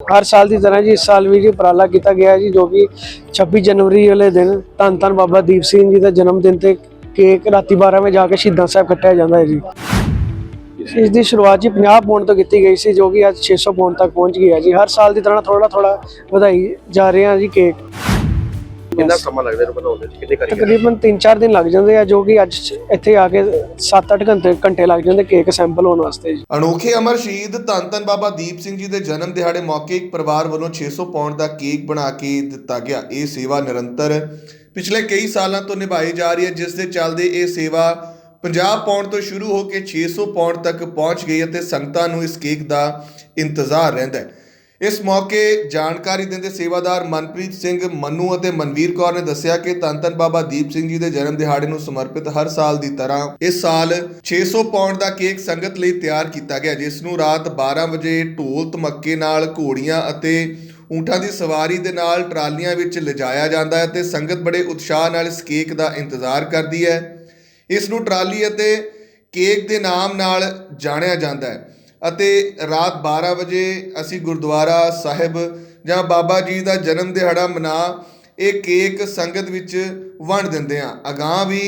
ਹਰ ਸਾਲ ਦੀ ਤਰ੍ਹਾਂ ਜੀ, ਇਸ ਸਾਲ ਵੀ ਜੀ ਉਪਰਾਲਾ ਕੀਤਾ ਗਿਆ ਜੀ, ਜੋ ਕਿ 26 ਜਨਵਰੀ ਵਾਲੇ ਦਿਨ ਧੰਨ ਧੰਨ ਬਾਬਾ ਦੀਪ ਸਿੰਘ ਜੀ ਦਾ ਜਨਮ ਦਿਨ ਤੇ ਕੇਕ ਰਾਤੀ 12 ਵਜੇ ਜਾ ਕੇ ਸ਼ਹੀਦਾਂ ਸਾਹਿਬ ਕੱਟਿਆ ਜਾਂਦਾ ਹੈ ਜੀ। ਇਸ ਦੀ ਸ਼ੁਰੂਆਤ ਜੀ 50 ਪੌਂਡ ਤੋਂ ਕੀਤੀ ਗਈ ਸੀ, ਜੋ ਕਿ ਅੱਜ 600 ਪੌਂਡ ਤੱਕ ਪਹੁੰਚ ਗਈ ਹੈ ਜੀ। ਹਰ ਸਾਲ ਦੀ ਤਰ੍ਹਾਂ ਥੋੜਾ ਥੋੜਾ ਵਧਾਈ ਜਾ ਰਹੇ ਹਾਂ ਜੀ ਕੇਕ। ਕਿੰਨਾ ਸਮਾਂ ਲੱਗਦਾ ਇਹਨੂੰ ਬਣਾਉਣ ਦੇ ਵਿੱਚ? ਕਿੰਨੇ ਕਾਰੀਗਰ ਤਕਰੀਬਨ 3-4 ਦਿਨ ਲੱਗ ਜਾਂਦੇ ਆ ਜੋ ਕਿ ਅੱਜ ਇੱਥੇ ਆ ਕੇ 7-8 ਘੰਟੇ ਘੰਟੇ ਲੱਗ ਜਾਂਦੇ ਕੇਕ ਸੈਂਪਲ ਹੋਣ ਵਾਸਤੇ ਜੀ। ਅਨੋਖੇ ਅਮਰ ਸ਼ਹੀਦ ਧੰਨ ਬਾਬਾ ਦੀਪ ਸਿੰਘ ਜੀ ਦੇ ਜਨਮ ਦਿਹਾੜੇ ਮੌਕੇ ਇੱਕ ਪਰਿਵਾਰ ਵੱਲੋਂ 600 ਪੌਂਡ ਦਾ ਕੇਕ ਬਣਾ ਕੇ ਦਿੱਤਾ ਗਿਆ। ਇਹ ਸੇਵਾ ਨਿਰੰਤਰ ਪਿਛਲੇ ਕਈ ਸਾਲਾਂ ਤੋਂ ਨਿਭਾਈ ਜਾ ਰਹੀ ਹੈ ਜਿਸ ਦੇ ਚੱਲਦੇ ਇਹ ਸੇਵਾ 50 ਪੌਂਡ ਤੋਂ ਸ਼ੁਰੂ ਹੋ ਕੇ 600 ਪੌਂਡ ਤੱਕ ਪਹੁੰਚ ਗਈ ਅਤੇ ਸੰਗਤਾਂ ਨੂੰ ਇਸ ਕੇਕ ਦਾ ਇੰਤਜ਼ਾਰ ਰਹਿੰਦਾ ਹੈ। ਇਸ ਮੌਕੇ ਜਾਣਕਾਰੀ ਦਿੰਦੇ ਸੇਵਾਦਾਰ ਮਨਪ੍ਰੀਤ ਸਿੰਘ ਮੰਨੂ ਅਤੇ ਮਨਵੀਰ ਕੌਰ ਨੇ ਦੱਸਿਆ ਕਿ ਧੰਨ ਧੰਨ ਬਾਬਾ ਦੀਪ ਸਿੰਘ ਜੀ ਦੇ ਜਨਮ ਦਿਹਾੜੇ ਨੂੰ ਸਮਰਪਿਤ ਹਰ ਸਾਲ ਦੀ ਤਰ੍ਹਾਂ ਇਸ ਸਾਲ 600 ਪੌਂਡ ਦਾ ਕੇਕ ਸੰਗਤ ਲਈ ਤਿਆਰ ਕੀਤਾ ਗਿਆ, ਜਿਸ ਨੂੰ ਰਾਤ 12 ਵਜੇ ਢੋਲ ਧਮੱਕੇ ਨਾਲ ਘੋੜੀਆਂ ਅਤੇ ਊਂਠਾਂ ਦੀ ਸਵਾਰੀ ਦੇ ਨਾਲ ਟਰਾਲੀਆਂ ਵਿੱਚ ਲਿਜਾਇਆ ਜਾਂਦਾ ਹੈ ਤੇ ਸੰਗਤ ਬੜੇ ਉਤਸ਼ਾਹ ਨਾਲ ਇਸ ਕੇਕ ਦਾ ਇੰਤਜ਼ਾਰ ਕਰਦੀ ਹੈ। ਇਸ ਨੂੰ ਟਰਾਲੀ ਅਤੇ ਕੇਕ ਦੇ ਨਾਮ ਨਾਲ ਜਾਣਿਆ ਜਾਂਦਾ ਹੈ। ਅਤੇ ਰਾਤ 12 ਵਜੇ ਅਸੀਂ ਗੁਰਦੁਆਰਾ ਸਾਹਿਬ ਜਾਂ ਬਾਬਾ ਜੀ ਦਾ ਜਨਮ ਦਿਹਾੜਾ ਮਨਾ ਇਹ ਕੇਕ ਸੰਗਤ ਵਿੱਚ ਵੰਡ ਦਿੰਦੇ ਆ। ਅਗਾਂਹ ਵੀ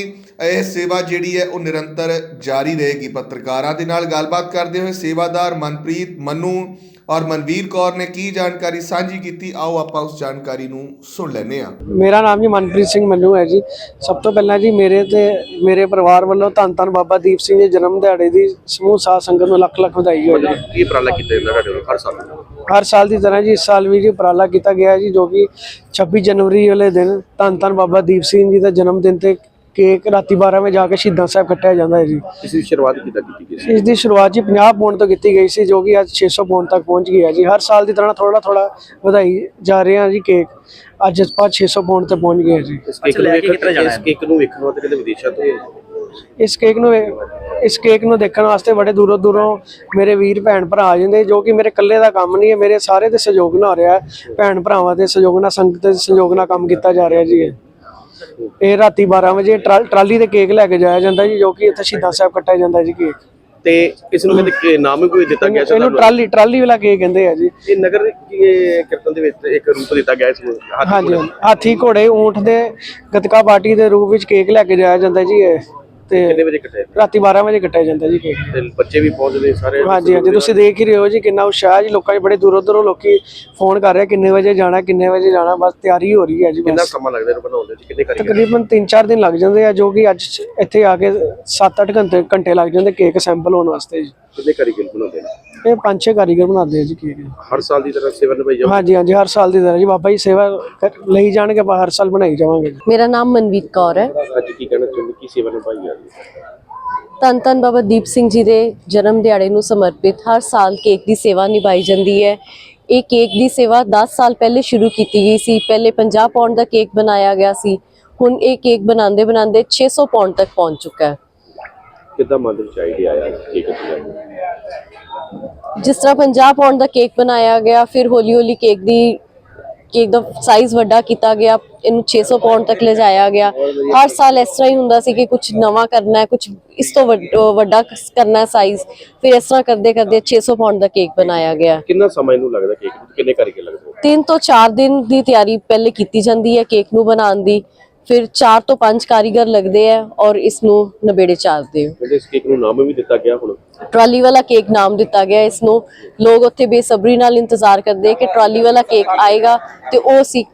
ਇਹ ਸੇਵਾ ਜਿਹੜੀ ਹੈ ਉਹ ਨਿਰੰਤਰ ਜਾਰੀ ਰਹੇਗੀ। ਪੱਤਰਕਾਰਾਂ ਦੇ ਨਾਲ ਗੱਲਬਾਤ ਕਰਦੇ ਹੋਏ ਸੇਵਾਦਾਰ ਮਨਪ੍ਰੀਤ ਮੰਨੂ ਔਰ ਮਨਵੀਰ ਕੌਰ ਨੇ ਕੀ ਜਾਣਕਾਰੀ ਸਾਂਝੀ ਕੀਤੀ ਆਓ ਆਪਾਂ ਉਸ ਜਾਣਕਾਰੀ ਨੂੰ ਸੁਣ ਲੈਂਦੇ ਹਾਂ। ਮੇਰਾ ਨਾਮ ਜੀ ਮਨਪ੍ਰੀਤ ਸਿੰਘ ਮੰਨੂ ਹੈ ਜੀ। ਸਭ ਤੋਂ ਪਹਿਲਾਂ ਜੀ ਮੇਰੇ ਤੇ ਮੇਰੇ ਪਰਿਵਾਰ ਵੱਲੋਂ ਧੰਨ ਧੰਨ ਬਾਬਾ ਦੀਪ ਸਿੰਘ ਜੀ ਦੇ ਜਨਮ ਦਿਹਾੜੇ ਦੀ ਸਮੂਹ ਸਾਧ ਸੰਗਤ ਨੂੰ ਲੱਖ ਲੱਖ ਵਧਾਈ ਹੋਵੇ ਜੀ। ਕੀ ਉਪਰਾਲਾ ਕੀਤਾ ਜਾਂਦਾ ਤੁਹਾਡੇ ਵੱਲੋਂ ਹਰ ਸਾਲ? ਹਰ ਸਾਲ ਦੀ ਤਰ੍ਹਾਂ ਜੀ ਇਸ ਸਾਲ ਵੀ ਜੀ ਉਪਰਾਲਾ ਕੀਤਾ ਗਿਆ ਹੈ ਜੀ ਜੋ ਕਿ 26 ਜਨਵਰੀ ਵਾਲੇ ਦਿਨ ਧੰਨ ਧੰਨ ਬਾਬਾ ਦੀਪ ਸਿੰਘ ਜੀ ਦਾ ਜਨਮ ਦਿਨ ਤੇ ਕੇਕ ਰਾਤੀ 12 ਵਜੇ ਜਾ ਕੇ ਸ਼ਹੀਦਾਂ ਸਾਹਿਬ ਕੱਟਿਆ ਜਾਂਦਾ ਹੈ ਜੀ। ਇਸ ਦੀ ਸ਼ੁਰੂਆਤ ਕਿੱਦਾਂ ਕੀਤੀ ਗਈ ਸੀ? ਇਸ ਦੀ ਸ਼ੁਰੂਆਤ ਜੀ 50 ਪੌਂਡ ਤੋਂ ਕੀਤੀ ਗਈ ਸੀ ਜੋ ਕਿ ਅੱਜ 600 ਪੌਂਡ ਤੱਕ ਪਹੁੰਚ ਗਈ ਹੈ ਜੀ। ਹਰ ਸਾਲ ਦੀ ਤਰ੍ਹਾਂ ਥੋੜਾ ਥੋੜਾ ਵਧਾਈ ਜਾ ਰਹੇ ਹਾਂ ਜੀ ਕੇਕ। ਅੱਜ ਆਪਾਂ 600 ਪੌਂਡ ਤੇ ਪਹੁੰਚ ਗਏ ਹਾਂ ਜੀ। ਇਸ ਕੇਕ ਨੂੰ ਵੇਖਣ ਇਸ ਕੇਕ ਨੂੰ ਵੇਖਣ ਵਾਸਤੇ ਕਿਤੇ ਵਿਦੇਸ਼ਾਂ ਤੋਂ? ਇਸ ਕੇਕ ਨੂੰ ਇਸ ਕੇਕ ਨੂੰ ਦੇਖਣ ਵਾਸਤੇ ਬੜੇ ਦੂਰੋਂ ਦੂਰੋਂ ਮੇਰੇ ਵੀਰ ਭੈਣ ਭਰਾ ਆ ਜਾਂਦੇ ਜੋ ਕਿ ਮੇਰੇ ਇਕੱਲੇ ਦਾ ਕੰਮ ਨਹੀਂ ਹੈ ਮੇਰੇ ਸਾਰੇ ਦੇ ਸਹਿਯੋਗ ਨਾਲ ਹੋ ਰਿਹਾ ਹੈ। ਭੈਣ ਭਰਾਵਾਂ ਦੇ ਸਹਿਯੋਗ ਨਾਲ ਸੰਗਤ ਦੇ ਸਹਿਯੋਗ ਨਾਲ ਕੰਮ ਕੀਤਾ ਜਾ ਰਿਹਾ ਜੀ ਇਹ। ਇਹ ਰਾਤੀ 12 ਵਜੇ ਟਰਾ- ਟਰਾਲੀ ਤੇ ਕੇਕ ਲੈ ਕੇ ਜਾਇਆ ਜਾਂਦਾ ਜੀ ਜੋ ਕਿ ਇੱਥੇ ਸ਼ਹੀਦਾਂ ਸਾਹਿਬ ਕੱਟਿਆ ਜਾਂਦਾ ਜੀ ਕੇਕ। ਤੇ ਇਸ ਨੂੰ ਕਹਿੰਦੇ ਕਿ ਨਾਮ ਵੀ ਕੋਈ ਦਿੱਤਾ ਗਿਆ ਸੀ ਇਹਨੂੰ ਟਰਾਲੀ ਟਰਾਲੀ ਵਾਲਾ ਕੇਕ ਕਹਿੰਦੇ ਆ ਜੀ। ਇਹ ਨਗਰ ਕੀ- ਕੀਰਤਨ ਦੇ ਵਿੱਚ ਇੱਕ ਰੂਪ ਦਿੱਤਾ ਗਿਆ ਇਸ ਨੂੰ ਹਾਥੀ ਹਾਂਜੀ ਘੋੜੇ ਹਾਂਜੀ। ਹਾਥੀ ਘੋੜੇ ਊਂਠ ਦੇ ਗਤਕਾ ਪਾਰਟੀ ਦੇ ਰੂਪ ਵਿੱਚ ਕੇਕ ਲੈ ਕੇ ਜਾਇਆ ਜਾਂਦਾ ਜੀ ਇਹ। ਤੇ ਕਿੰਨੇ ਵਜੇ ਕੱਟੇ ਰਾਤੀ 12 ਵਜੇ ਕੱਟਿਆ ਜਾਂਦਾ ਜੀ ਕੇਕ। ਤੇ ਬੱਚੇ ਵੀ ਪਹੁੰਚਦੇ ਸਾਰੇ? ਹਾਂਜੀ ਹਾਂਜੀ ਤੁਸੀਂ ਦੇਖ ਹੀ ਰਹੇ ਹੋ ਜੀ ਕਿੰਨਾ ਉਤਸ਼ਾਹ ਜੀ ਲੋਕਾਂ 'ਚ ਬੜੇ ਦੂਰੋਂ ਦੂਰੋਂ ਲੋਕੀ ਫੋਨ ਕਰ ਰਹੇ ਆ, ਕਿੰਨੇ ਵਜੇ ਜਾਣਾ ਕਿੰਨੇ ਵਜੇ ਜਾਣਾ ਬਸ ਤਿਆਰੀ ਹੋ ਰਹੀ ਹੈ ਜੀ ਕਿੰਨਾ ਬਸ। ਸਮਾਂ ਲੱਗਦਾ ਇਹਨੂੰ ਬਣਾਉਣ ਦੇ ਵਿੱਚ? ਕਿੰਨੇ ਕਾਰੀਗਰ ਤਕਰੀਬਨ 3-4 ਦਿਨ ਲੱਗ ਜਾਂਦੇ ਆ ਜੋ ਕਿ ਅੱਜ ਇੱਥੇ ਆ ਕੇ 7-8 ਘੰਟੇ ਘੰਟੇ ਲੱਗ ਜਾਂਦੇ ਕੇਕ ਸੈਂਪਲ ਹੋਣ ਵਾਸਤੇ ਜੀ। ਕਿੰਨੇ ਕਾਰੀਗਰ ਬਣਾਉਂਦੇ ਨੇ? ਇਹ ਪੰਜ ਛੇ ਕਾਰੀਗਰ ਬਣਾਉਂਦੇ ਆ ਜੀ ਕੇਕ ਹਰ ਸਾਲ ਦੀ ਤਰ੍ਹਾਂ ਸੇਵਾ ਨਿਭਾਈ ਜਾਓ ਹਾਂਜੀ ਹਾਂਜੀ ਹਰ ਸਾਲ ਦੀ ਤਰ੍ਹਾਂ ਜੀ। ਬਾਬਾ ਜੀ ਸੇਵਾ ਕਰ- ਲਈ ਜਾਣਗੇ ਆਪਾਂ ਹਰ ਸਾਲ ਬਣਾਈ ਜਾਵਾਂਗੇ ਜੀ। ਮੇਰਾ ਨਾਮ ਮਨਵੀਤ ਕੌਰ ਹੈ। ਅੱਜ ਕੀ ਕੀ ਸੇਵਾ ਨਿਭਾਈ ਜਾ ਰਹੀ ਹੈ? ਧੰਨ ਧੰਨ ਬਾਬਾ ਦੀਪ ਸਿੰਘ ਜੀ ਦੇ ਜਨਮ ਦਿਹਾੜੇ ਨੂੰ ਸਮਰਪਿਤ ਹਰ ਸਾਲ ਕੇਕ ਦੀ ਸੇਵਾ ਨਿਭਾਈ ਜਾਂਦੀ ਹੈ। ਇਹ ਕੇਕ ਦੀ ਸੇਵਾ 10 ਸਾਲ ਪਹਿਲੇ ਸ਼ੁਰੂ ਕੀਤੀ ਗਈ ਸੀ। ਪਹਿਲੇ 50 ਪੌਂਡ ਦਾ ਕੇਕ ਬਣਾਇਆ ਗਿਆ ਸੀ। ਹੁਣ ਇਹ ਕੇਕ ਬਣਾਉਂਦੇ ਬਣਾਉਂਦੇ 600 ਪੌਂਡ ਤੱਕ ਪਹੁੰਚ ਚੁੱਕਾ ਹੈ। ਕਿੱਦਾਂ ਮਨ ਦੇ ਵਿੱਚ ਆਈਡੀਆ ਆਇਆ ਕੀ ਕਰਨਾ ਜਿਸ ਤਰ੍ਹਾਂ 50 ਪੌਂਡ ਦਾ ਕੇਕ ਬਣਾਇਆ ਗਿਆ ਫਿਰ ਹੌਲੀ ਹੌਲੀ ਕੇਕ ਦੀ ਕੇਕ ਦਾ ਸਾਈਜ਼ ਵੱਡਾ ਕੀਤਾ ਗਿਆ ਇਹਨੂੰ 600 ਪੌਂਡ ਤੱਕ ਲਿਜਾਇਆ ਗਿਆ। ਹਰ ਸਾਲ ਇਸ ਤਰ੍ਹਾਂ ਹੀ ਹੁੰਦਾ ਸੀ ਕਿ ਕੁਝ ਨਵਾਂ ਕਰਨਾ ਹੈ ਕੁਝ ਇਸ ਤੋਂ ਵੱਡ- ਕ- ਕਰਨਾ ਹੈ ਸਾਈਜ਼ ਫਿਰ ਇਸ ਤਰ੍ਹਾਂ ਕਰਦੇ ਕਰਦੇ 600 ਪੌਂਡ ਦਾ ਕੇਕ ਬਣਾਇਆ ਗਿਆ। ਕਿੰਨਾ ਸਮਾਂ ਇਹਨੂੰ ਲੱਗਦਾ ਕੇਕ ਨੂੰ? ਕਿੰਨੇ ਕਾਰੀਗਰ ਲੱਗਦੇ? ਤਿੰਨ ਤੋਂ 4 ਦਿਨ ਦੀ ਤਿਆਰੀ ਪਹਿਲੇ ਕੀਤੀ ਜਾਂਦੀ ਹੈ ਕੇਕ ਨੂੰ ਬਣਾਉਣ ਦੀ। ਫਿਰ 4 ਤੋਂ 5 ਕਾਰੀਗਰ ਲੱਗਦੇ ਆ ਔਰ ਇਸ ਨੂੰ ਨਵੇੜੇ ਚਾਰਦੇ ਹੋ ਇਸ ਕੇਕ ਨੂੰ ਨਾਮ ਵੀ ਦਿੱਤਾ ਗਿਆ ਹੁਣ। ਟਰਾਲੀ ਵਾਲਾ ਕੇਕ ਨਾਮ ਦਿੱਤਾ ਗਿਆ ਇਸ ਨੂੰ ਲੋਕ ਉੱਥੇ ਬੇਸਬਰੀ ਨਾਲ ਇੰਤਜ਼ਾਰ ਕਰਦੇ ਕਿ ਟਰਾਲੀ ਵਾਲਾ ਕੇਕ ਆਏਗਾ ਤੇ ਉਹ ਅਸੀਂ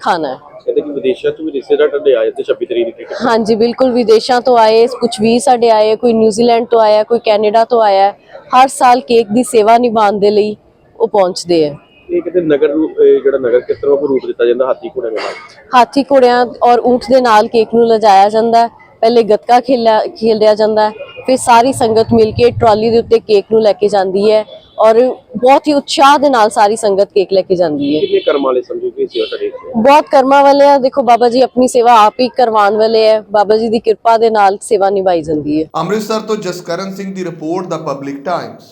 ਖਾਣਾ ਕਹਿੰਦੇ ਕਿ ਵਿਦੇਸ਼ਾਂ ਤੋਂ ਵੀ ਰਿਸ਼ਤੇਦਾਰ ਤੁਹਾਡੇ ਆਏ ਤੇ 26 ਤਰੀਕ ਦੀ ਕੇਕ ਹਾਂਜੀ ਬਿਲਕੁਲ ਵਿਦੇਸ਼ਾਂ ਤੋਂ ਆਏ ਕੁਝ ਵੀ ਸਾਡੇ ਆਏ ਕੋਈ ਨਿਊਜ਼ੀਲੈਂਡ ਤੋਂ ਆਇਆ ਕੋਈ ਕੈਨੇਡਾ ਤੋਂ ਆਇਆ ਹਰ ਸਾਲ ਕੇਕ ਦੀ ਸੇਵਾ ਨਿਭਾਉਣ ਦੇ ਲਈ ਉਹ ਪਹੁੰਚਦੇ ਆ। ਇਹ ਕਹਿੰਦੇ ਨਗਰ ਰੂਪ ਇਹ ਜਿਹੜਾ ਨਗਰ ਕੀਰਤਨ ਉਹ ਰੂਪ ਦਿੱਤਾ ਜਾਂਦਾ ਹਾਥੀ ਘੋੜੇ ਨਾਲ? ਹਾਥੀ ਘੋੜਿਆਂ ਔਰ ਊਂਠ ਦੇ ਨਾਲ ਕੇਕ ਨੂੰ ਲਿਜਾਇਆ ਜਾਂਦਾ ਹੈ। ਪਹਿਲੇ ਗੱਤਕਾ ਖੇਲਿਆ ਖੇਲਿਆ ਜਾਂਦਾ ਹੈ, ਫਿਰ ਸਾਰੀ ਸੰਗਤ ਮਿਲ ਕੇ ਟਰਾਲੀ ਦੇ ਉੱਤੇ ਕੇਕ ਨੂੰ ਲੈ ਕੇ ਜਾਂਦੀ ਹੈ ਔਰ ਬਹੁਤ ਹੀ ਉਤਸ਼ਾਹ ਦੇ ਨਾਲ ਸਾਰੀ ਸੰਗਤ ਕੇਕ ਲੈ ਕੇ ਜਾਂਦੀ ਹੈ। ਕਿੰਨੇ ਕਰਮ ਵਾਲੇ ਸਮਝੋ ਕਿ ਸੇਵਾ ਇੱਥੇ ਬਹੁਤ ਕਰਮਾਂ ਵਾਲੇ ਆ ਦੇਖੋ ਬਾਬਾ ਜੀ ਆਪਣੀ ਸੇਵਾ ਆਪ ਹੀ ਕਰਵਾਉਣ ਵਾਲੇ ਹੈ। ਬਾਬਾ ਜੀ ਦੀ ਕਿਰਪਾ ਦੇ ਨਾਲ ਸੇਵਾ ਨਿਭਾਈ ਜਾਂਦੀ ਹੈ। ਅੰਮ੍ਰਿਤਸਰ ਤੋਂ ਜਸਕਰਨ ਸਿੰਘ ਦੀ ਰਿਪੋਰਟ ਦਾ ਪਬਲਿਕ ਟਾਈਮਸ